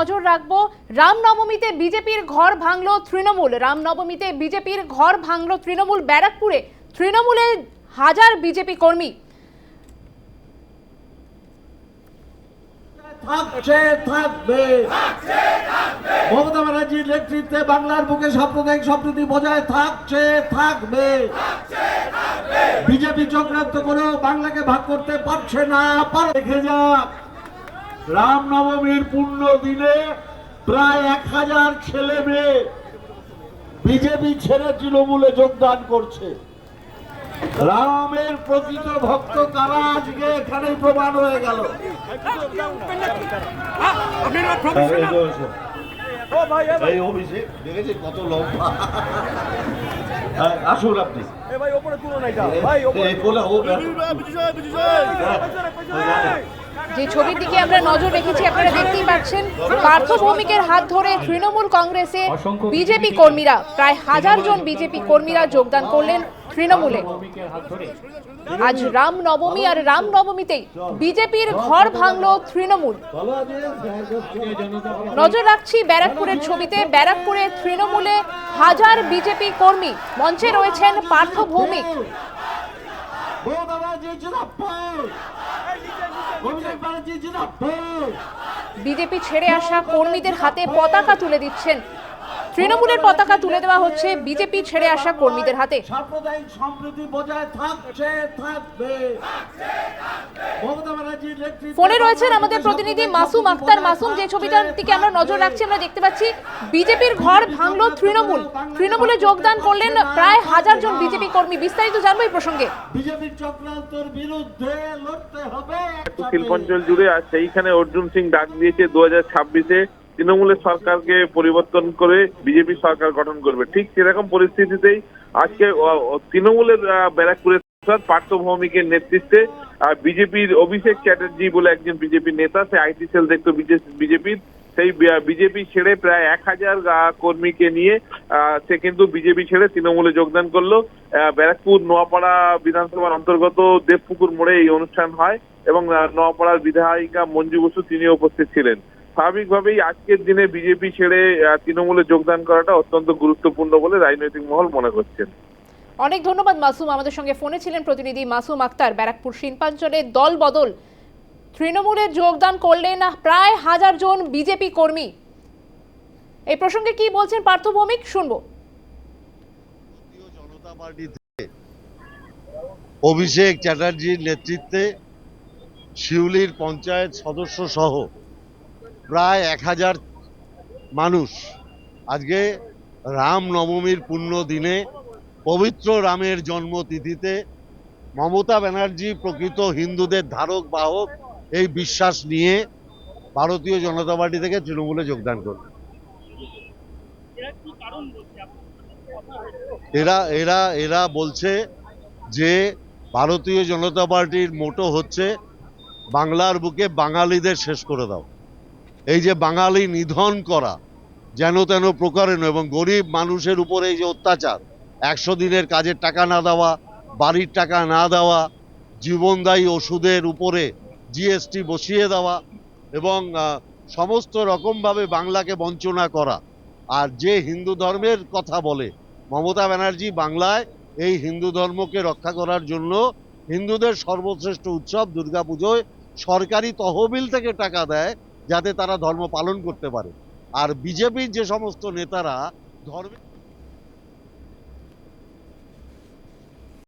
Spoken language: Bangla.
নজর রাখব। রামনবমীতে বিজেপির ঘর ভাঙলো তৃণমূল। রামনবমীতে বিজেপির ঘর ভাঙলো তৃণমূল ব্যারাকপুরে। তৃণমূলের হাজার বিজেপি কর্মী। থাকছে থাকবে। মমতা ব্যানার্জির নেতৃত্বে বাংলার বুকে সাম্প্রদায়িক সম্প্রীতি বজায় থাকছে থাকবে। বিজেপি চক্রান্ত করেও বাংলাকে ভাগ করতে পারছে না পারে। দেখে যাক রামনবমীর পূর্ণ দিনে প্রায় এক হাজার ছেলে মেয়ে বিজেপি ছেড়ে তৃণমূলে যোগদান করছে। রামের প্রকৃত ভক্ত কারা আজকে এখানেই প্রমাণ হয়ে গেল। কত লম্বা? আসুন আপনি। যে ছবির দিকে আমরা নজর রেখেছি আপনারা দেখতেই পাচ্ছেন পার্থ ভৌমিকের হাত ধরে তৃণমূল কংগ্রেসে বিজেপি কর্মীরা প্রায় হাজার জন বিজেপি কর্মীরা যোগদান করলেন। তৃণমূলে। আজ রাম নবমী আর রাম নবমীতেই বিজেপির ঘর ভাঙল তৃণমূল। নজর রাখছি ব্যারাকপুরের ছবিতে। ব্যারাকপুরে তৃণমূলে হাজার বিজেপি কর্মী। মঞ্চে রয়েছেন পার্থ ভৌমিক। বিজেপি ছেড়ে আসা কর্মীদের হাতে পতাকা তুলে দিচ্ছেন তৃণমূলের পতাকা তুলে দেওয়া হচ্ছে বিজেপি ছেড়ে আসা কর্মীদের হাতে। সাম্প্রদায়িক সম্প্রীতি বজায় থাকছে থাকবে। ফোনে রয়েছেন আমাদের প্রতিনিধি মাসুম আক্তার। মাসুম যে ছবিটার দিকে আমরা নজর রাখছি আমরা দেখতে পাচ্ছি বিজেপির ঘর ভাঙলো তৃণমূল। তৃণমূলে যোগদান করলেন প্রায় হাজার জন বিজেপি কর্মী। বিস্তারিত জানব এই প্রসঙ্গে। বিজেপির চক্রান্তর বিরুদ্ধে লড়তে হবে। শিল্পাঞ্চল জুড়ে আর সেইখানে অর্জুন সিং ডাক দিয়েছে দু হাজার ছাব্বিশে। তৃণমূলের সরকারকে পরিবর্তন করে বিজেপি সরকার গঠন করবে। ঠিক সেরকম পরিস্থিতিতেই আজকে তৃণমূলের সাংসদ পার্থ ভৌমিকের নেতৃত্বে বিজেপির অভিষেক চ্যাটার্জি বলে একজন বিজেপি নেতা, সে আইটি সেল দেখতো বিজেপির, সেই বিজেপি ছেড়ে প্রায় এক হাজার কর্মীকে নিয়ে সে কিন্তু বিজেপি ছেড়ে তৃণমূলে যোগদান করল। ব্যারাকপুর নোয়াপাড়া বিধানসভার অন্তর্গত দেবপুকুর মোড়ে এই অনুষ্ঠান হয় এবং নোয়াপাড়ার বিধায়িকা মঞ্জু বসু তিনিও উপস্থিত ছিলেন। স্বাভাবিকভাবেই আজকের দিনে বিজেপি ছেড়ে তৃণমূলে যোগদান করাটা অত্যন্ত গুরুত্বপূর্ণ বলে রাজনৈতিক মহল মনে করছেন। অনেক ধন্যবাদ মাসুম। আমাদের সঙ্গে ফোনে ছিলেন প্রতিনিধি মাসুম আক্তার ব্যারাকপুর শিল্পাঞ্চলে দল বদল। তৃণমূলে যোগদান করলেন প্রায় হাজার জন বিজেপি কর্মী। এই প্রসঙ্গে কি বলছেন পার্থ ভৌমিক? শুনব। জনতা অভিষেক চ্যাটার্জির নেতৃত্বে শিউলির পঞ্চায়েত সদস্য সহ প্রায় এক হাজার মানুষ। আজকে রাম নবমীর পুণ্য দিনে পবিত্র রামের জন্মতিথিতে মমতা ব্যানার্জি প্রকৃত হিন্দুদের ধারক, বাহক এই বিশ্বাস নিয়ে ভারতীয় জনতা পার্টি থেকে তৃণমূলে যোগদান করবে। এরা এরা এরা বলছে যে ভারতীয় জনতা পার্টির মোটো হচ্ছে, বাংলার বুকে বাঙালিদের শেষ করে দাও। এই যে বাঙালি নিধন করা, যেন তেন প্রকারেণ এবং গরিব মানুষের উপরে এই যে অত্যাচার, একশো দিনের কাজের টাকা না দেওয়া, বাড়ির টাকা না দেওয়া, জীবনদায়ী ওষুধের উপরে জিএসটি বসিয়ে দেওয়া এবং সমস্ত রকমভাবে বাংলাকে বঞ্চনা করা। আর যে হিন্দু ধর্মের কথা বলে, মমতা ব্যানার্জি বাংলায় এই হিন্দু ধর্মকে রক্ষা করার জন্য হিন্দুদের সর্বশ্রেষ্ঠ উৎসব দুর্গাপুজোয় সরকারি তহবিল থেকে টাকা দেয় যাতে তারা ধর্ম পালন করতে পারে। আর বিজেপির যে সমস্ত নেতারা ধর্মে